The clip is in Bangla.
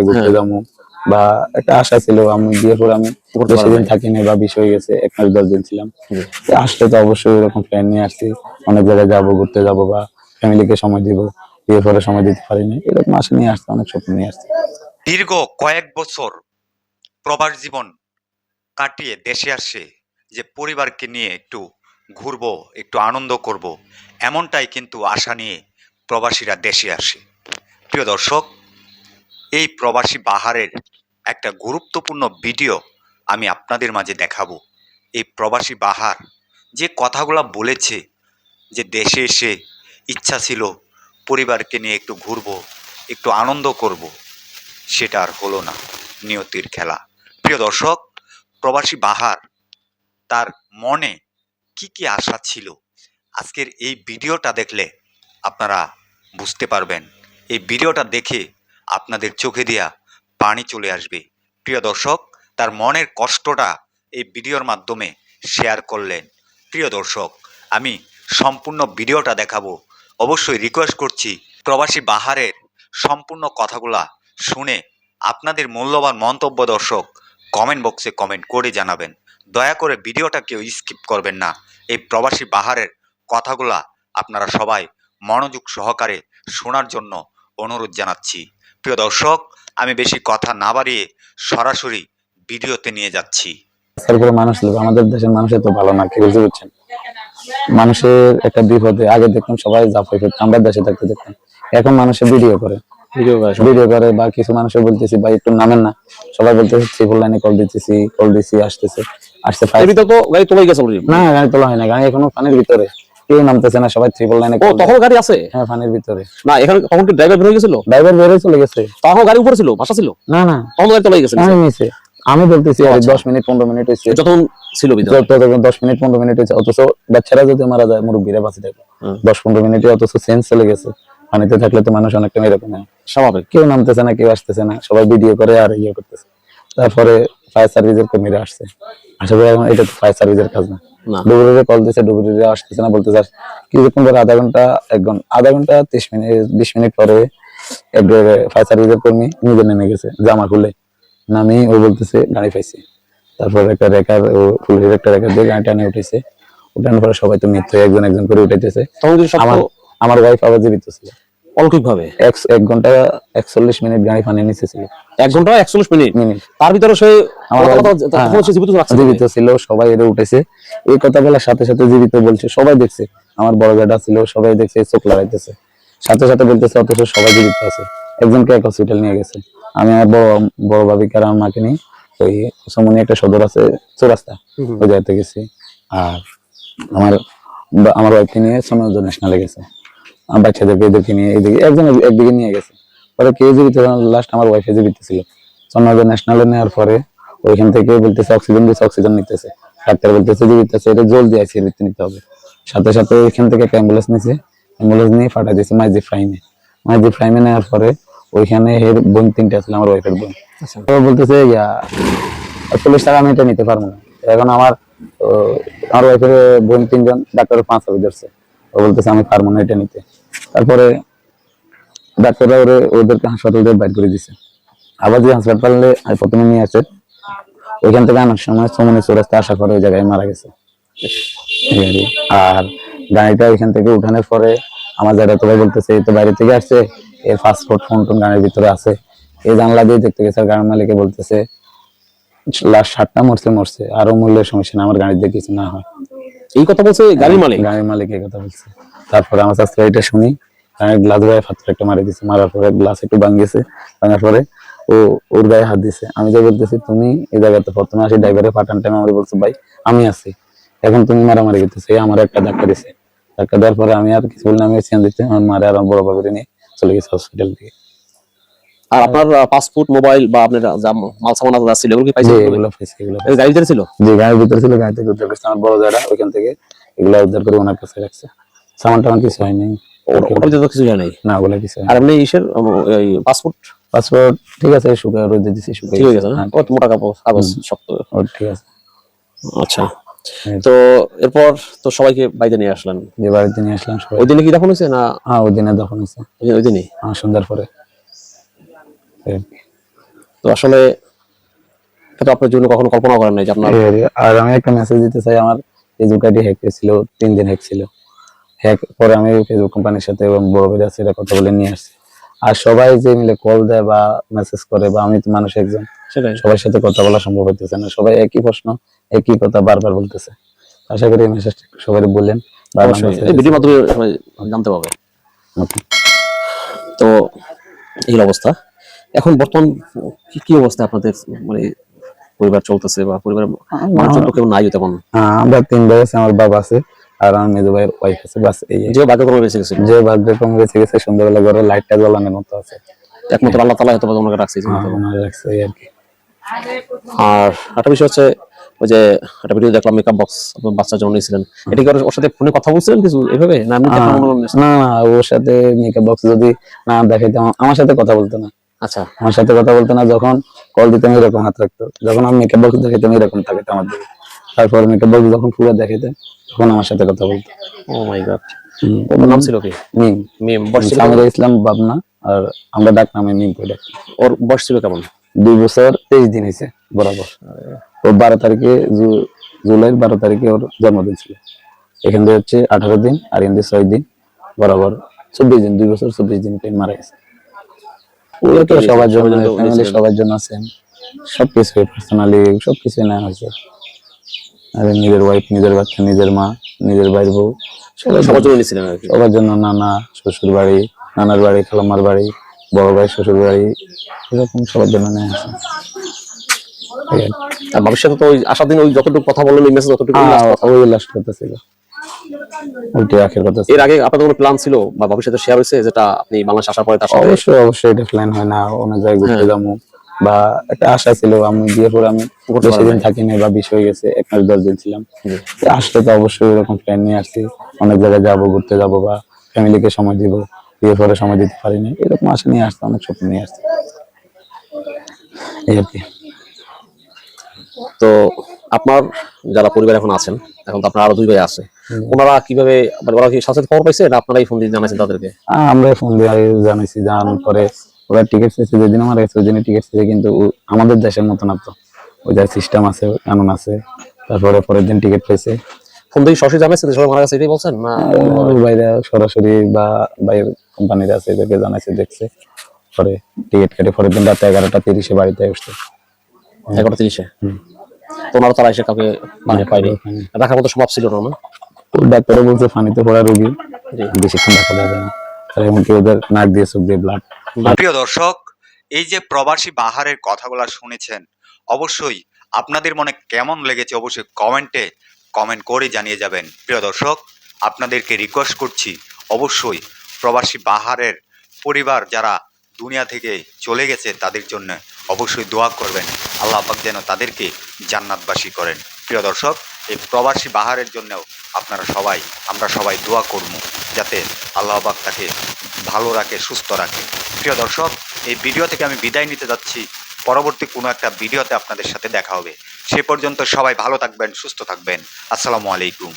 ঘুরতে হ্যাঁ। যাব। বা একটা আশা ছিল আমি বিয়ে করে আমি বেশি পারো দিন নাই। বা বিষ হয়ে গেছে এক মাস দশ দিন ছিলাম। আসলে তো অবশ্যই এরকম প্ল্যান নিয়ে আসছি। অনেক জায়গায় যাব ঘুরতে যাব বা ফ্যামিলিকে সময় দিব। বিয়ে করে সময় দিতে পারিনি। এরকম আশা নিয়ে আসছে অনেক স্বপ্ন নিয়ে আসছে। দীর্ঘ কয়েক বছর প্রবাস জীবন কাটিয়ে দেশে আসে যে পরিবারকে নিয়ে একটু ঘুরবো একটু আনন্দ করব এমনটাই কিন্তু আশা নিয়ে প্রবাসীরা দেশে আসে। প্রিয় দর্শক এই প্রবাসী বাহারের একটা গুরুত্বপূর্ণ ভিডিও আমি আপনাদের মাঝে দেখাবো। এই প্রবাসী বাহার যে কথাগুলো বলেছে যে দেশে এসে ইচ্ছা ছিল পরিবারকে নিয়ে একটু ঘুরবো, একটু আনন্দ করব, সেটা আর হলো না নিয়তির খেলা। প্রিয় দর্শক, প্রবাসী বাহার তার মনে কি কি আশা ছিল? আজকের এই ভিডিওটা দেখলে আপনারা বুঝতে পারবেন। এই ভিডিওটা দেখে আপনাদের চোখে দিয়া পানি চলে আসবে। প্রিয় দর্শক, তার মনের কষ্টটা এই ভিডিওর মাধ্যমে শেয়ার করলেন। প্রিয় দর্শক, আমি সম্পূর্ণ ভিডিওটা দেখাবো। অবশ্যই রিকোয়েস্ট করছি, প্রবাসী বাহারের সম্পূর্ণ কথাগুলা শুনে আপনাদের মূল্যবান মন্তব্য দর্শক কমেন্ট বক্সে কমেন্ট করে জানাবেন। দয়া করে ভিডিওটা কেউ স্কিপ করবেন না। এই প্রবাসী বাহারের কথাগুলা আপনারা সবাই মনোযোগ সহকারে শোনার জন্য অনুরোধ জানাচ্ছি। প্রিয় দর্শক আমি বেশি কথা না বাড়িয়ে সরাসরি ভিডিওতে নিয়ে যাচ্ছি। তারপরে মানুষ আমাদের দেশের মানুষের তো ভালো না পারছেন মানুষের একটা বিপদে আগে দেখতাম সবাই জাফাই আমরা দেশে থাকতে দেখতাম। এখন মানুষে ভিডিও করে। ভিডিও করে। ভিডিও করে বা কিছু মানুষের বলতেছি ভাই একটু নামেন না। সবাই বলতেছে ট্রিপল লাইনে কল দিতেছি কল দিছি আসতেছে। আসতে ভিতর তো গাড়ি তোলাই গেছে না গাড়ি তোলা হয় না গাড়ি এখনও পানির ভিতরে। কেউ নামতেছে না সবাই ট্রিপল লাইনে ও তখন গাড়ি আছে? হ্যাঁ পানির ভিতরে। না এখানে তখন কি ড্রাইভার বের হয়ে গেছিল? ড্রাইভার বেরোয় চলে গেছে। তখন গাড়ি উপরে ছিল ছিল? না না। তখন গাড়ি তোলাই গেছে আমি নিচে? আমি বলতেছি আচ্ছা। দশ মিনিট পনেরো মিনিট হয়েছে। যখন ছিল দশ মিনিট পনেরো মিনিট হয়েছে। অথচ বাচ্চারা যদি মারা যায় মুরব্বীরা বাঁচে থাকে হুম। দশ পনেরো মিনিটে অথচ সেন্স চলে গেছে। পানিতে থাকলে তো মানুষ অনেকটা এরকম হয়। স্বাভাবিক। কেউ নামতেছে না কেউ আসতেছে না। সবাই ভিডিও করে আর ইয়ে করতেছে। তারপরে ফায়ার সার্ভিসের কর্মীরা আসছে। আশা করি এখন এটা তো ফায়ার সার্ভিসের কাজ না। ডুবুরিরে কল ডুবুরিরা আসতেছে না বলতে কিছুক্ষণ পরে আধা ঘণ্টা এক ঘণ্টা আধা ঘণ্টা ত্রিশ মিনিট বিশ মিনিট পরে ফায়ার সার্ভিসের কর্মী নিজে নেমে গেছে জামা খুলে। নামি ও বলতেছে গাড়ি পাইছে। তারপর একটা রেকার ও ফুলের একটা রেকার দিয়ে গাড়ি টানে উঠেছে। উঠানোর পরে সবাই তো মৃত্যু একজন একজন করে উঠাইতেছে। আমার আমার ওয়াইফ আবার জীবিত ছিল। অলৌকিক ভাবে এক ঘণ্টা একচল্লিশ মিনিট গাড়ি পানি নিচে ছিল। এক ঘণ্টা একচল্লিশ মিনিট। তার ভিতরে সে হ্যাঁ, জীবিত ছিল সবাই এর উঠেছে। এই কথা বলার সাথে সাথে জীবিত বলছে সবাই দেখছে। আমার বড় বেটা ছিল সবাই দেখছে চোখ লাগাইতেছে সাথে সাথে বলতেছে অথচ সবাই জীবিত আছে। একজনকে এক হসপিটাল নিয়ে গেছে। আমি আমার বড় বড় ভাবিকে আর আমার মাকে নিয়ে ওই সমনি একটা সদর আছে চৌরাস্তা ওই জায়গাতে গেছি। আর আমার আমার ওয়াইফকে নিয়ে সময় ন্যাশনালে গেছে। আমার বাচ্চাদেরকে এদেরকে নিয়ে এদিকে একজন একদিকে নিয়ে গেছে। পরে কে জীবিত লাস্ট আমার ওয়াইফে জীবিত ছিল সোনাজ ন্যাশনালে নেওয়ার পরে ওইখান থেকে বলতেছে অক্সিজেন দিচ্ছে অক্সিজেন নিতেছে। ডাক্তার বলতেছে জীবিত আছে এটা জলদি আইসির ভিতরে নিতে হবে। সাথে সাথে ওইখান থেকে একটা অ্যাম্বুলেন্স নিছে। অ্যাম্বুলেন্স নিয়ে ফাটা দিয়েছে মাইজি ফ্রাইমে মাইজি ফ্রাইমে নেওয়ার পরে ওইখানে এর বোন তিনটা ছিল আমার ওয়াইফের বোন। আচ্ছা। বলতেছে ইয়া চল্লিশ টাকা আমি এটা নিতে পারব না। এখন আমার আমার ওয়াইফের বোন তিনজন ডাক্তার পাঁচ হাজার ধরছে ও বলতেছে আমি পারব না এটা নিতে। তারপরে ডাক্তাররা ওরে ওদেরকে হাসপাতাল থেকে বাইর করে দিছে। আবার যে হাসপাতালে প্রথমে নিয়ে আসে ওইখান থেকে আনার সময় সমনি চৌরাস্তা আশা করে ওই জায়গায় মারা গেছে। আর গাড়িটা ওইখান থেকে উঠানোর পরে আমার যারা তো ভাই বলতেছে এই তো বাইরে থেকে আসছে এর পাসপোর্ট ফোন টোন গাড়ির ভিতরে আছে। এই জানলা দিয়ে দেখতে গেছে আর গাড়ির মালিকে বলতেছে লাস্ট সাতটা মরছে মরছে। আরও মূল্যের সমস্যা না আমার গাড়িতে কিছু না হয়। এই কথা বলছে গাড়ির মালিক? গাড়ির মালিক এই কথা বলছে। তারপরে আমার শাস্ত্র এটা শুনি গাড়ির গ্লাস গায়ে একটা মারি দিছে মারার পরে গ্লাস একটু ভাঙ্গিছে ভাঙার পরে ও ওর গায়ে হাত দিছে। আমি যে বলতেছি তুমি এই জায়গাতে প্রথমে আসি ড্রাইভারের পাঠান টাইম আমার বলছে ভাই আমি আছি। এখন তুমি মারামারি করতেছে আমার একটা ধাক্কা দিছে। ধাক্কা দেওয়ার পরে আমি আর কিছু বলিনি আমি চেঞ্জ দিতে আমার মারে আর বড় বাবুরে নিয়ে চলে গেছে হসপিটাল থেকে। আর আপনার পাসপোর্ট মোবাইল বা আপনার মাল সামান যা ছিল এগুলো কি পাইছেন এগুলো? পাইছে এগুলো গাড়ির ভিতরে ছিল? যে গাড়ির ভিতরে ছিল গাড়ি থেকে উদ্ধার করছে আমার বড় ওইখান থেকে এগুলো উদ্ধার করে ওনার কাছে রাখছে। সামান টামান কিছু হয়নি। ওর- তো কিছু না ওগুলো কিছু আর এমনি ইসের পাসপোর্ট পাসপোর্ট ঠিক আছে শুকা রোদে দিছি শুকা ঠিক না? ও মোটা কাপড় কাগজ শক্ত। ঠিক আছে। আচ্ছা। তো এরপর তো সবাইকে বাইরে নিয়ে আসলেন। যে বাড়িতে নিয়ে আসলাম সবাই। ওই দিনে কি দেখুন হয়েছে না হ্যাঁ ওই দিনে তখন আছে ওই দিনই? আমার সন্ধ্যার পরে। তো আসলে এটা আপনার জন্য কখনো কল্পনা করেন নাই যে আপনার আর আর আমি একটা মেসেজ দিতে চাই আমার ফেসবুক আইডি হ্যাক ছিল তিন দিন হ্যাক ছিল। হ্যাক পরে আমি ফেসবুক কোম্পানির সাথে এবং বড় ভাইয়ের সাথে কথা বলে নিয়ে আসছি। আর সবাই যে মিলে কল দেয় বা মেসেজ করে বা আমি তো মানুষ একজন সবার সাথে কথা বলা সম্ভব হইতেছে না। সবাই একই প্রশ্ন একই কথা বারবার বলতেছে। আশা করি মেসেজটা সবাই বললেন বা আমার অবশ্যই। message- এই ভিডিওর মাধ্যমে সবাই জানতে পারবে। তো এই অবস্থা। এখন বর্তমান কি কি অবস্থা আপনাদের? মানে পরিবার চলতেছে বা পরিবারের মানুষজন কেউ নাই তেমন। হ্যাঁ, আমরা তিন ভাই আছে আমার বাবা আছে। আর আমার মেজো ভাইয়ের ওয়াইফ আছে বাস এই যে। ভাগ্যক্রমে বেঁচে গেছিল। যে ভাগ্যক্রম বেঁচে গেছে সন্ধ্যাবেলা ঘরে লাইটটা জ্বালানোর মতো আছে। একমাত্র আল্লাহ তালা হয়তো ওনাকে রাখছে হ্যাঁ, জন্য। রাখছে আর কি। আর একটা বিষয় হচ্ছে ওই যে একটা ভিডিও দেখলাম মেকআপ বক্স আপনার বাচ্চা জন্ম নিয়েছিলেন। এটা কি ওর- সাথে ফোনে কথা বলছিলেন কিছু এভাবে? না? না না ওর সাথে মেকআপ বক্স যদি না দেখাইতাম আমার সাথে কথা বলতো না। আচ্ছা। আমার সাথে কথা বলতো না যখন কল দিতাম এরকম হাত রাখতো। যখন আমি মেকআপ বক্স দেখাইতাম এরকম থাকতো আমার দিকে। তারপর মেকআপ বক্স যখন পুরো দেখাইতাম তখন আমার সাথে কথা বলতো। ও মাই গড ওর নাম ছিল কি? মিম। মিম সামিরা ইসলাম বাবনা আর আমরা ডাক নামে মিম করে ডাকি। ওর বয়স ছিল কেমন? দুই বছর তেইশ দিন হয়েছে বরাবর। ওর বারো তারিখে জুলাইয়ের বারো তারিখে ওর জন্মদিন ছিল। এখান থেকে হচ্ছে আঠারো দিন আর এখান থেকে ছয় দিন বরাবর। চব্বিশ দিন দুই বছর চব্বিশ দিন মারা গেছে। ওগুলো তো সবার জন্য সবার জন্য। আছেন সবকিছু পার্সোনালি সবকিছু নেওয়া হয়েছে। নিজের ওয়াইফ নিজের বাচ্চা নিজের মা নিজের বাইর বউ সবার জন্য জন্য নিয়েছিলেন সবার জন্য নানা শ্বশুর বাড়ি নানার বাড়ি খালাম্মার বাড়ি বড় ভাই শ্বশুর বাড়ি এরকম সবার জন্য নেওয়া আছে আর ভবিষ্যতে তো ওই আসার দিন ওই যতটুকু কথা বললেন ওই মেসেজ ততটুকু। ওই লাস্ট কথা ছিল। ওইটাই আখের কথা এর আগে কোনো প্ল্যান ছিল বা ভবিষ্যতে শেয়ার হয়েছে যেটা আপনি বাংলাদেশ আসার পরে তার অবশ্যই অবশ্যই এটা প্ল্যান হয় না অন্য জায়গায় ঘুরতে। যাব। বা একটা আশা ছিল আমি বিয়ে করে আমি বেশি দিন থাকি নাই বা বিশ হয়ে গেছে এক মাস দশ দিন ছিলাম। তো আসলে তো অবশ্যই এরকম প্ল্যান নিয়ে আসছি। অনেক জায়গায় যাব ঘুরতে যাব বা ফ্যামিলিকে সময় দিব। বিয়ে করে সময় দিতে পারিনি এরকম আশা নিয়ে আসছে অনেক স্বপ্ন নিয়ে আসছে। এই আর কি। তো আপনার যারা পরিবার এখন আছেন এখন তো আপনার আরও দুই ভাই আছে ওনারা কীভাবে মানে ওরা কি সাথে খবর পাইছে না আপনারাই ফোন দিয়ে জানাইছেন তাদেরকে? আমরা ফোন দিয়ে জানাইছি জানানোর পরে ওরা টিকিট চেয়েছে যেদিন আমার গেছে ওই টিকিট চেয়েছে কিন্তু আমাদের দেশের মতো না তো। ওই যার সিস্টেম আছে কানুন আছে তারপরে পরের দিন টিকিট পেয়েছে ফোন সরাসরি জানাইছেন যে মারা গেছে এটাই বলছেন? না বাইরে সরাসরি বা বাইরের কোম্পানির আছে এদেরকে জানাইছে দেখছে। পরে টিকিট কেটে পরের দিন রাতে এগারোটা তিরিশে বাড়িতে আসছে। এগারোটা তিরিশে? তো ওনারা তারা এসে কাউকে মানে পাইনি রাখার মতো সম্ভব ছিল না না ডাক্তারও বলছে ফানিতে পড়া রোগী। বেশিক্ষণ রাখা যাবে না। তাহলে এমনকি ওদের নাক দিয়ে চোখ দিয়ে ব্লাড প্রিয় দর্শক, এই যে প্রবাসী বাহারের কথাগুলো শুনেছেন, অবশ্যই আপনাদের মনে কেমন লেগেছে অবশ্যই কমেন্টে কমেন্ট করে জানিয়ে যাবেন। প্রিয় দর্শক, আপনাদেরকে রিকোয়েস্ট করছি, অবশ্যই প্রবাসী বাহারের পরিবার যারা দুনিয়া থেকে চলে গেছে তাদের জন্য অবশ্যই দোয়া করবেন। আল্লাহ যেন তাদেরকে জান্নাতবাসী করেন। প্রিয় দর্শক এই প্রবাসী বাহারের জন্যও আপনারা সবাই, আমরা সবাই দোয়া করব যাতে আল্লাহ পাক তাকে ভালো রাখে, সুস্থ রাখে। প্রিয় দর্শক, এই ভিডিও থেকে আমি বিদায় নিতে যাচ্ছি। পরবর্তী কোনো একটা ভিডিওতে আপনাদের সাথে দেখা হবে। সে পর্যন্ত সবাই ভালো থাকবেন, সুস্থ থাকবেন। আসসালামু আলাইকুম।